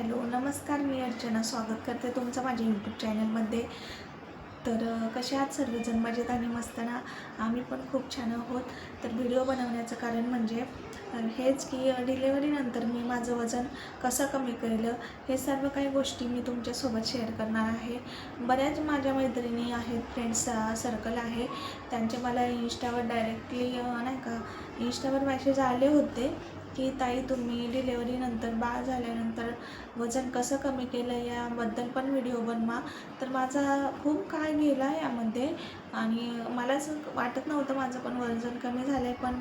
Hello नमस्कार मी अर्चना स्वागत करते तुमचं माझ्या यूट्यूब चॅनलमध्ये तर कसे आहात सर्वजण? मजेत आणि मस्त ना? आम्ही पण खूप छान आहोत. तर व्हिडिओ बनवण्याचं कारण म्हणजे हेच की डिलेवरीनंतर मी माझं वजन कसं कमी केलं हे सर्व काही गोष्टी मी तुमच्यासोबत शेअर करणार आहे. बऱ्याच माझ्या मैत्रिणी आहेत फ्रेंड्स सर्कल आहे. त्यांचे मला इन्स्टावर डायरेक्टली नाही का इन्स्टावर मॅसेज आले होते. की ताई तुम्ही डिलेवरीनंतर बाळ झाल्यानंतर वजन कसं कमी केलं याबद्दल पण व्हिडिओ बनवा. तर माझा खूप काय गेला यामध्ये आणि मला असं वाटत नव्हतं माझं पण वजन कमी झालं आहे पण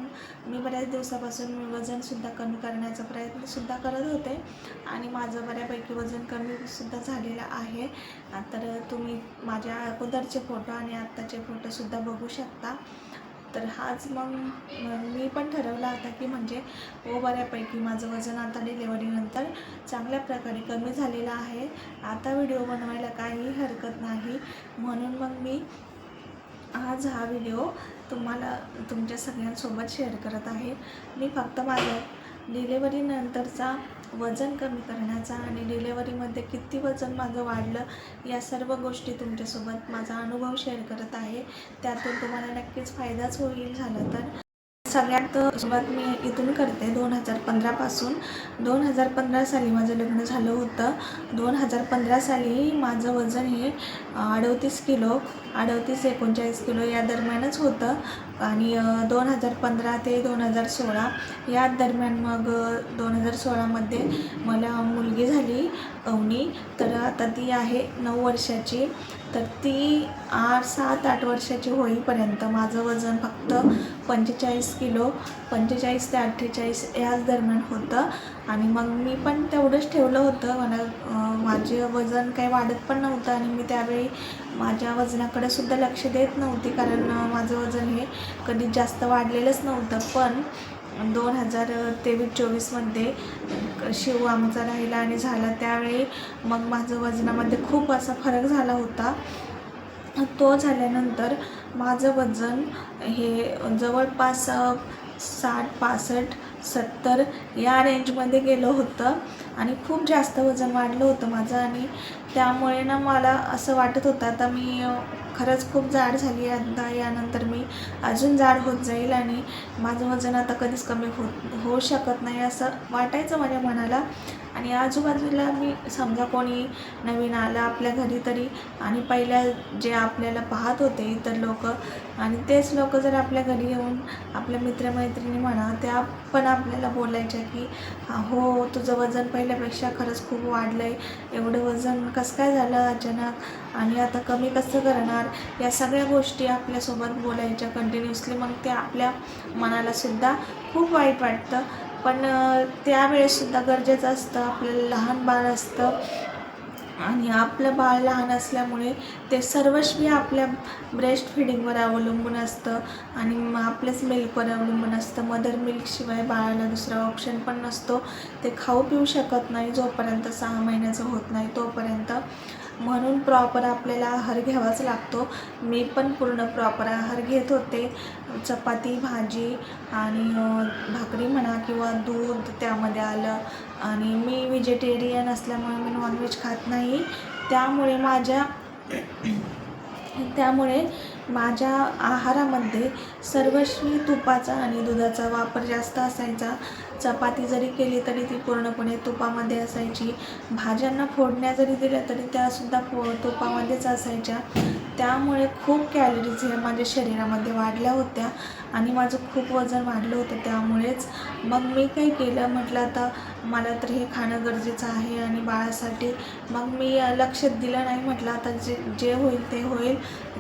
मी बऱ्याच दिवसापासून वजनसुद्धा कमी करण्याचा प्रयत्नसुद्धा करत होते आणि माझं बऱ्यापैकी वजन कमीसुद्धा झालेलं आहे. तर तुम्ही माझ्या अगोदरचे फोटो आणि आत्ताचे फोटोसुद्धा बघू शकता. तर हाच मग मी पण ठरवला होता की म्हणजे हो बऱ्यापैकी माझं वजन आता डिलेवरीनंतर चांगल्या प्रकारे कमी झालेलं आहे. आता व्हिडिओ बनवायला काहीही हरकत नाही. म्हणून मग मी आज हा व्हिडिओ तुम्हाला तुमच्या सगळ्यांसोबत शेअर करत आहे. मी फक्त माझं डिलेवरीनंतरचा वजन कमी करण्याचा आणि डिलेवरीमध्ये किती वजन माझं वाढलं या सर्व गोष्टी तुमच्यासोबत माझा अनुभव शेअर करत आहे. त्यातून तुम्हाला नक्कीच फायदाच होईल झाला तर. सगळ्यात सुरुवात मी इथून करते दोन हजार पंधरापासून दोन हजार पंधरा साली माझं लग्न झालं होतं. दोन हजार पंधरा साली माझं वजन हे अडतीस किलो अडतीस एकोणचाळीस किलो या दरम्यानच होतं. आणि दोन हजार पंधरा ते दोन हजार सोळा या दरम्यान मग दोन हजार सोळामध्ये मला मुलगी झाली अवनी. तर आता ती आहे नऊ वर्षाची. तर ती आठ सात आठ वर्षाची होईपर्यंत माझं वजन फक्त पंचेचाळीस किलो पंचेचाळीस ते अठ्ठेचाळीस याच दरम्यान होतं. आणि मग मी पण तेवढंच ठेवलं होतं. मला माझे वजन काही वाढत पण नव्हतं आणि मी त्यावेळी माझ्या वजनाकडे सुद्धा लक्ष देत नव्हती कारण माझं वजन हे कधीच जास्त वाढलेलंच नव्हतं. पण दोन हजार तेवीस चोवीसमध्ये शिव आमचा राहिला आणि झाला. त्यावेळी मग माझं वजनामध्ये खूप असा फरक झाला होता. तो झाल्यानंतर माझं वजन हे जवळपास साठ पासष्ट सत्तर या रेंजमध्ये गेलं होतं आणि खूप जास्त वजन वाढलं होतं माझं. आणि त्यामुळे ना मला असं वाटत होतं आता मी खरंच खूप जाड झाली आहे. आता यानंतर मी अजून जाड होत जाईल आणि माझं वजन आता कधीच कमी होत होऊ शकत नाही असं वाटायचं माझ्या मनाला. आणि आजूबाजूला मी समजा कोणी नवीन आलं आपल्या घरी तरी आणि पहिल्या जे आपल्याला पाहत होते इतर लोक आणि तेच लोक जर आपल्या घरी येऊन आपल्या मित्रमैत्रिणी म्हणा त्या पण आपल्याला बोलायच्या की हो तुझं वजन पहिल्यापेक्षा खरंच खूप वाढलं आहे एवढं वजन कसं काय झालं अचानक? आणि आता कमी कसं करणार? या सगळ्या गोष्टी आपल्यासोबत बोलायच्या कंटिन्युअसली मग ते आपल्या मनालासुद्धा खूप वाईट वाटतं. पण त्यावेळेससुद्धा गरजेचं असतं आपल्याला लहान बाळ असतं. आणि आपलं बाळ लहान असल्यामुळे ते सर्वस्वी आपल्या ब्रेस्ट फिडिंगवर अवलंबून असतं. आणि मग आपल्याच मिल्कवर अवलंबून असतं. मदर मिल्कशिवाय बाळाला दुसरा ऑप्शन पण नसतो. ते खाऊ पिऊ शकत नाही जोपर्यंत सहा महिन्याचं होत नाही तोपर्यंत. म्हणून प्रॉपर आपल्याला आहार घ्यावाच लागतो. मी पण पूर्ण प्रॉपर आहार घेत होते. चपाती भाजी आणि भाकरी म्हणा किंवा दूध त्यामध्ये आलं. आणि मी व्हेजिटेरियन असल्यामुळे मी नॉनव्हेज खात नाही. त्यामुळे माझ्या त्यामुळे माझ्या आहारामध्ये सर्वस्वी तुपाचा आणि दुधाचा वापर जास्त असायचा. चपाती जरी केली तरी ती पूर्णपणे तुपामध्ये असायची. भाज्यांना फोडण्या जरी दिल्या तरी त्यासुद्धा फो तुपामध्येच असायच्या. त्यामुळे खूप कॅलरीज ह्या माझ्या शरीरामध्ये वाढल्या होत्या आणि माझं खूप वजन वाढलं होतं त्यामुळेच. मग मी काय केलं? म्हटलं आता मला तर हे खाणं गरजेचं आहे आणि बाळासाठी. मग मी लक्ष दिलं नाही. म्हटलं आता जे जे होईल ते होईल.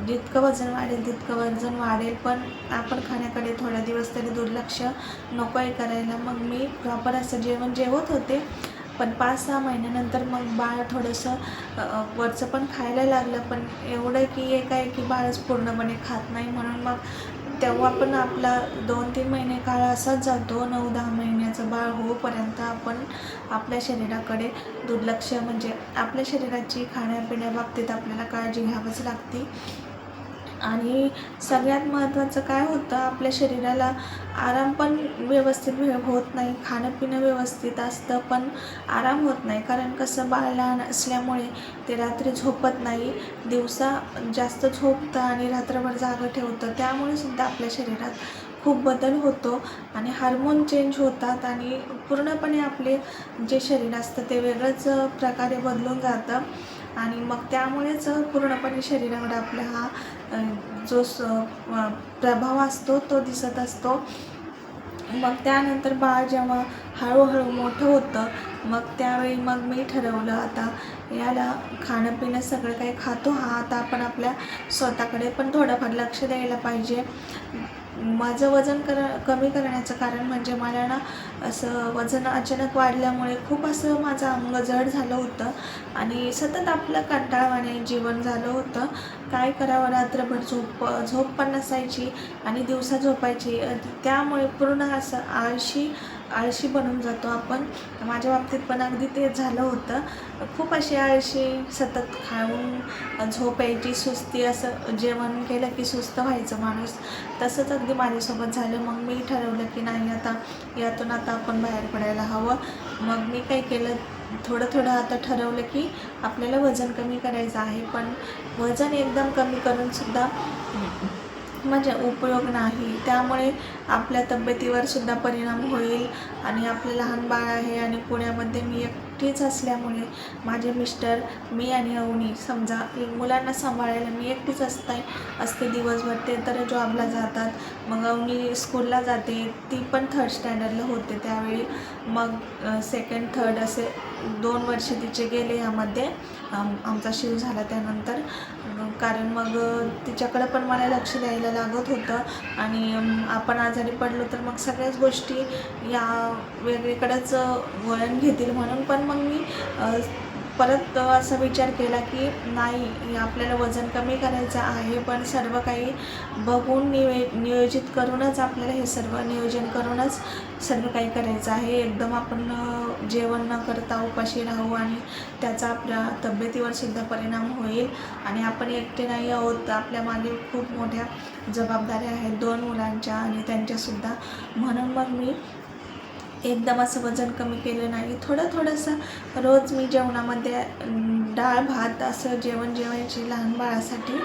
जितकं वजन वाढेल तितकं वजन वाढेल. पण आपण खाण्याकडे थोड्या दिवस तरी दुर्लक्ष नको आहे करायला. मग मी प्रॉपर असं जेवण जेवत होते. पण पाच सहा महिन्यानंतर मग बाळ थोडंसं वरचं पण खायला लागलं. पण एवढं की एक आहे की बाळच पूर्णपणे खात नाही. म्हणून मग तेव्हा पण आपला दोन तीन महिने काळ असाच जातो. नऊ दहा महिन्याचं बाळ होईपर्यंत आपण आपल्या शरीराकडे दुर्लक्ष म्हणजे आपल्या शरीराची खाण्यापिण्याबाबतीत आपल्याला काळजी घ्यावीच लागते. आणि सगळ्यात महत्त्वाचं काय होतं आपल्या शरीराला आराम पण व्यवस्थित वे होत नाही खाणं पिणं व्यवस्थित असतं पण आराम होत नाही. कारण कसं बाळ लहान असल्यामुळे ते रात्री झोपत नाही दिवसा जास्त झोपतं आणि रात्रभर जागं ठेवतं. त्यामुळे सुद्धा आपल्या शरीरात खूप बदल होतो आणि हार्मोन चेंज होतात आणि पूर्णपणे आपले जे शरीर असतं ते वेगळंच प्रकारे बदलून जातं. आणि मग त्यामुळेच पूर्णपणे शरीरावर आपल्या हा जो स प्रभाव असतो तो दिसत असतो. मग त्यानंतर बाळ जेव्हा हळूहळू मोठं होतं मग त्यावेळी मग मी ठरवलं आता याला खाणं पिणं सगळं काही खातो. हा आता आपण आपल्या स्वतःकडे पण थोडंफार लक्ष द्यायला पाहिजे. माझं वजन कर कमी करण्याचं कारण म्हणजे मला ना असं वजन अचानक वाढल्यामुळे खूप असं माझं अंग जड झालं होतं आणि सतत आपलं कंटाळवाणे जीवन झालं होतं. काय करावं? रात्रभर झोप झोप पण नसायची आणि दिवसा झोपायची. त्यामुळे पूर्ण असं आळशी आळशी बनून जातो आपण. माझ्या बाबतीत पण अगदी तेच झालं होतं. खूप अशी आळशी सतत खाऊन झोप यायची सुस्ती असं जेवण केलं की सुस्त व्हायचं माणूस. तसंच अगदी माझ्यासोबत झालं. मग मी ठरवलं की नाही आता यातून आता आपण बाहेर पडायला हवं. मग मी काय केलं? थोडं थोडं आता ठरवलं की आपल्याला वजन कमी करायचं आहे. पण वजन एकदम कमी करूनसुद्धा म्हणजे उपयोग नाही. त्यामुळे आपल्या तब्येतीवर सुद्धा परिणाम होईल आणि आपलं लहान बाळ आहे आणि पुण्यामध्ये मी एकटीच असल्यामुळे माझे मिस्टर मी आणि अवनी समजा मुलांना सांभाळायला मी एकटीच असते असते दिवसभर. ते तर जॉबला जातात. मग अवनी स्कूलला जाते. ती पण थर्ड स्टँडर्डला होते त्यावेळी. मग सेकंड थर्ड असे दोन वर्ष तिचे गेले यामध्ये. आमचा शिव झाला त्यानंतर. कारण मग तिच्याकडं पण मला लक्ष द्यायला लागत होतं. आणि आपण आजारी पडलो तर मग सगळ्याच गोष्टी या वेगळीकडंच वळण घेतील म्हणून. पण मग मी परत असा विचार केला की नाही आपल्याला वजन कमी करायचं आहे पण सर्व काही बघून निवे नियोजित करूनच आपल्याला हे सर्व नियोजन करूनच सर्व काही करायचं आहे. एकदम आपण जेवण न करता उपाशी राहू आणि त्याचा आपल्या तब्येतीवर सुद्धा परिणाम होईल. आणि आपण एकटे नाही आहोत आपल्या मागे खूप मोठ्या जबाबदाऱ्या आहेत. दोन मुलांच्या आणि त्यांच्यासुद्धा. म्हणून मग मी एकदम असं वजन कमी केलं नाही. थोडं थोडंसं रोज मी जेवणामध्ये डाळ भात असं जेवण जेवायची लहान बाळासाठी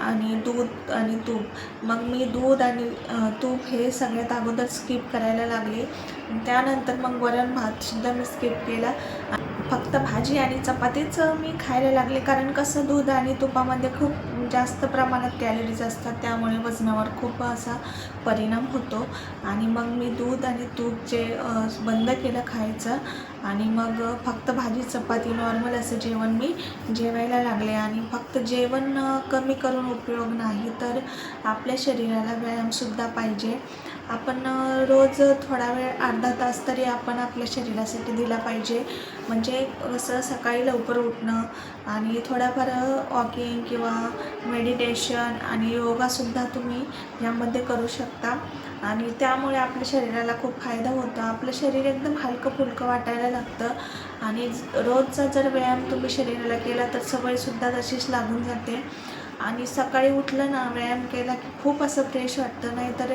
आणि दूध आणि तूप. मग मी दूध आणि तूप हे सगळ्यात अगोदर स्किप करायला लागले. त्यानंतर मग वरण भातसुद्धा मी स्किप केला. फक्त भाजी आणि चपातीच मी खायला लागले. कारण कसं दूध आणि तुपामध्ये खूप जास्त प्रमाणात कॅलरीज असतात त्यामुळे वजनावर खूप असा परिणाम होतो. आणि मग मी दूध आणि तूप जे बंद केलं खायचं. आणि मग फक्त भाजी चपाती नॉर्मल असं जेवण मी जेवायला लागले. आणि फक्त जेवण कमी करून उपयोग नाही तर आपल्या शरीराला व्यायामसुद्धा पाहिजे. आपण रोज थोडा वेळ अर्धा तास तरी आपण आपल्या शरीरासाठी दिला पाहिजे. म्हणजे कसं सकाळी लवकर उठणं आणि थोडाफार वॉकिंग किंवा मेडिटेशन आणि योगासुद्धा तुम्ही यामध्ये करू शकता. आणि त्यामुळे आपल्या शरीराला खूप फायदा होतो. आपलं शरीर एकदम हलकं फुलकं वाटायला लागतं. आणि रोजचा जर व्यायाम तुम्ही शरीराला केला तर सवयसुद्धा तशीच लागून जाते. आणि सकाळी उठलं ना व्यायाम केला की खूप असं फ्रेश वाटतं. नाहीतर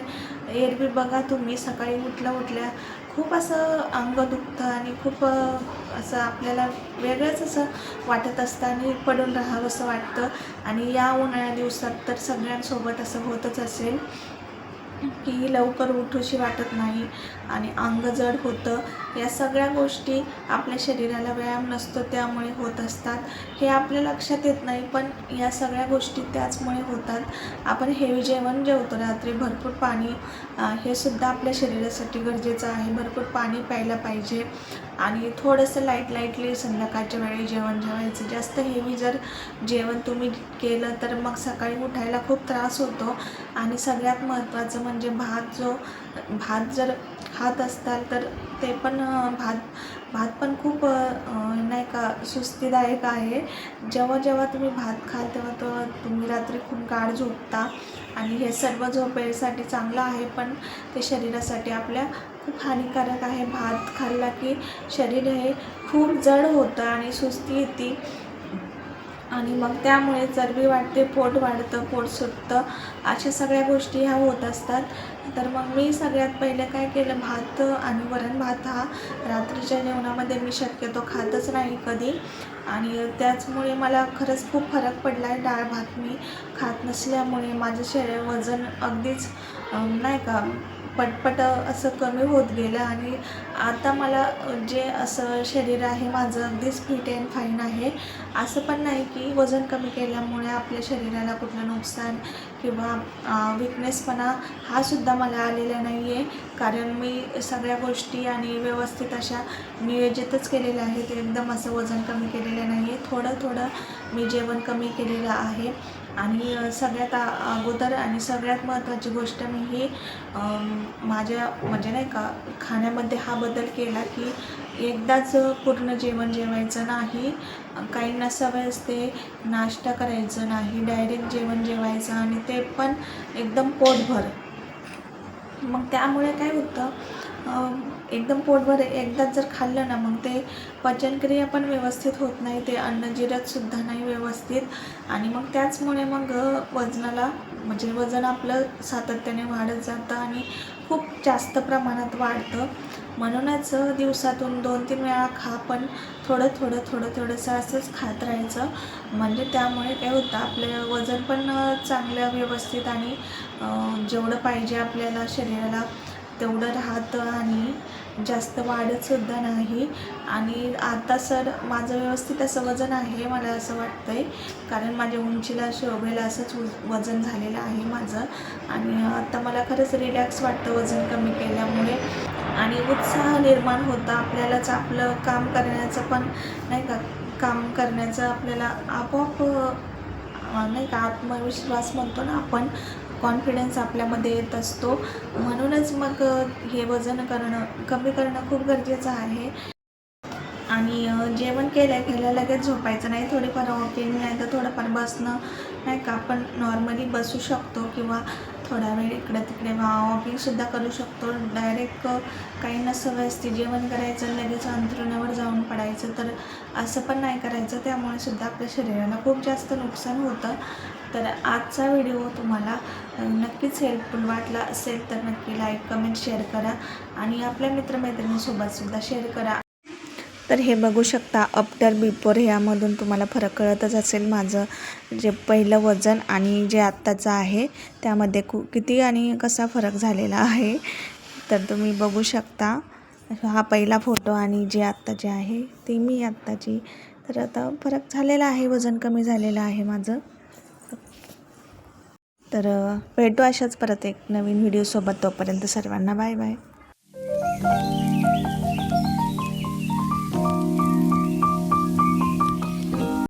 एरवी बघा तुम्ही सकाळी उठल्या उठल्या खूप असं अंग दुखतं आणि खूप असं आपल्याला वेगळंच असं वाटत असतं आणि पडून राहावं असं वाटतं. आणि या उन्हाळ्या दिवसात तर सगळ्यांसोबत असं होतच असेल. की लवकर उठूशी वाटत नाही आणि अंग जड होतं. या सगळ्या गोष्टी आपल्या शरीराला व्यायाम नसतो त्यामुळे होत असतात. हे आपल्या लक्षात येत नाही पण या सगळ्या गोष्टी त्याचमुळे होतात. आपण हेवी जेवण जेवतो रात्री भरपूर पाणी हे सुद्धा आपल्या शरीरासाठी गरजेचं आहे. भरपूर पाणी प्यायला पाहिजे. आणि थोडंसं लाइट लाईटली संध्याकाळच्या वेळी जेवण जेवायचं. जास्त हेवी जर जेवण तुम्ही केलं तर मग सकाळी उठायला खूप त्रास होतो. आणि सगळ्यात महत्त्वाचं म्हणजे भात जो भात जर खात असताल तर ते पण भात भात पण खूप नाही का सुस्तीदायक आहे. जेव्हा जेव्हा तुम्ही भात खाल तेव्हा तेव्हा तुम्ही रात्री खूप गाढ झोपता. आणि हे सर्व झोपेसाठी चांगलं आहे पण ते शरीरासाठी आपल्या खूप हानिकारक आहे. भात खाल्ला की शरीर हे खूप जड होतं आणि सुस्ती येते. आणि मग त्यामुळे चरबी वाढते पोट वाढतं पोट सुटतं. अशा सगळ्या गोष्टी ह्या होत असतात. तर मग मी सगळ्यात पहिले काय केलं? भात आणि वरण भात हा रात्रीच्या जेवणामध्ये मी शक्यतो खातच नाही कधी. आणि त्याचमुळे मला खरंच खूप फरक पडला आहे. डाळ भात मी खात नसल्यामुळे माझं शरीर वजन अगदीच नाही का पटपट असं कमी होत गेलं आणि आता मला जे असं शरीर आहे माझं अगदीच फिट अँड फाईन आहे. असं पण नाही की वजन कमी केल्यामुळे आपल्या शरीराला कुठलं नुकसान किंवा विकनेसपणा हा सुद्धा मला आलेला नाही आहे कारण मी सगळ्या गोष्टी आणि व्यवस्थित अशा नियोजितच केलेल्या आहेत. एकदम असं वजन कमी केलेलं नाही आहे थोडं थोडं मी जेवण कमी केलेलं आहे. आणि सगळ्यात अगोदर आणि सगळ्यात महत्त्वाची गोष्ट मी ही माझ्या म्हणजे नाही का खाण्यामध्ये हा बदल केला की एकदाच पूर्ण जेवण जेवायचं नाही काहींना सवय असते नाश्ता करायचं नाही डायरेक्ट जेवण जेवायचं आणि ते पण एकदम पोटभर. मग त्यामुळे काय होतं एकदम पोटभर एकदाच जर खाल्लं ना मग ते पचनक्रिया पण व्यवस्थित होत नाही ते अन्न जिरतसुद्धा नाही व्यवस्थित. आणि मग त्याचमुळे मग वजनाला म्हणजे वजन आपलं सातत्याने वाढत जातं आणि खूप जास्त प्रमाणात वाढतं. म्हणूनच दिवसातून दोन तीन वेळा खा पण थोडं थोडं थोडं थोडंसं असंच खात राहायचं. म्हणजे त्यामुळे काय होतं आपलं वजन पण चांगलं व्यवस्थित आणि जेवढं पाहिजे आपल्याला शरीराला तेवढं राहतं आणि जास्त वाढतसुद्धा नाही. आणि आता सर माझं व्यवस्थित असं वजन आहे मला असं वाटतं आहे कारण माझ्या उंचीला शोभेला असंच वजन झालेलं आहे माझं. आणि आता मला खरंच रिलॅक्स वाटतं वजन कमी केल्यामुळे. आणि उत्साह निर्माण होतं आपल्यालाच. आपलं काम करण्याचं पण नाही का काम करण्याचं आपल्याला आपोआप नाही का आत्मविश्वास म्हणतो ना आपण कॉन्फिडन्स आपल्यामध्ये येत असतो. म्हणूनच मग हे वजन करणं कमी करणं खूप गरजेचं आहे. आणि जेवण केलं केल्या लगेच झोपायचं नाही. थोडीफार वॉकिंग नाही तर थोडंफार बसणं नाही का? आपण नॉर्मली बसू शकतो किंवा थोडा वेळ इकडं तिकडे वॉकिंगसुद्धा करू शकतो. डायरेक्ट काही नसं व्यस्ती जेवण करायचं लगेच अंथरुणावर जाऊन पडायचं तर असं पण नाही करायचं. त्यामुळे सुद्धा आपल्या शरीराला खूप जास्त नुकसान होतं. तर आजचा व्हिडिओ तुम्हाला नक्कीच हेल्पफुल वाटला असेल तर नक्की लाईक कमेंट शेअर करा. आणि आपल्या मित्रमैत्रिणीसोबतसुद्धा शेअर करा. तर हे बघू शकता अपटर बिफोर ह्यामधून तुम्हाला फरक कळतच असेल माझं. जे पहिलं वजन आणि जे आत्ताचं आहे त्यामध्ये कु किती आणि कसा फरक झालेला आहे तर तुम्ही बघू शकता. हा पहिला फोटो आणि जे आत्ताचे आहे ते मी आत्ताची. तर आता फरक झालेला आहे वजन कमी झालेलं आहे माझं. तर भेटू अशाच परत एक नवीन व्हिडिओसोबत तोपर्यंत सर्वांना बाय बाय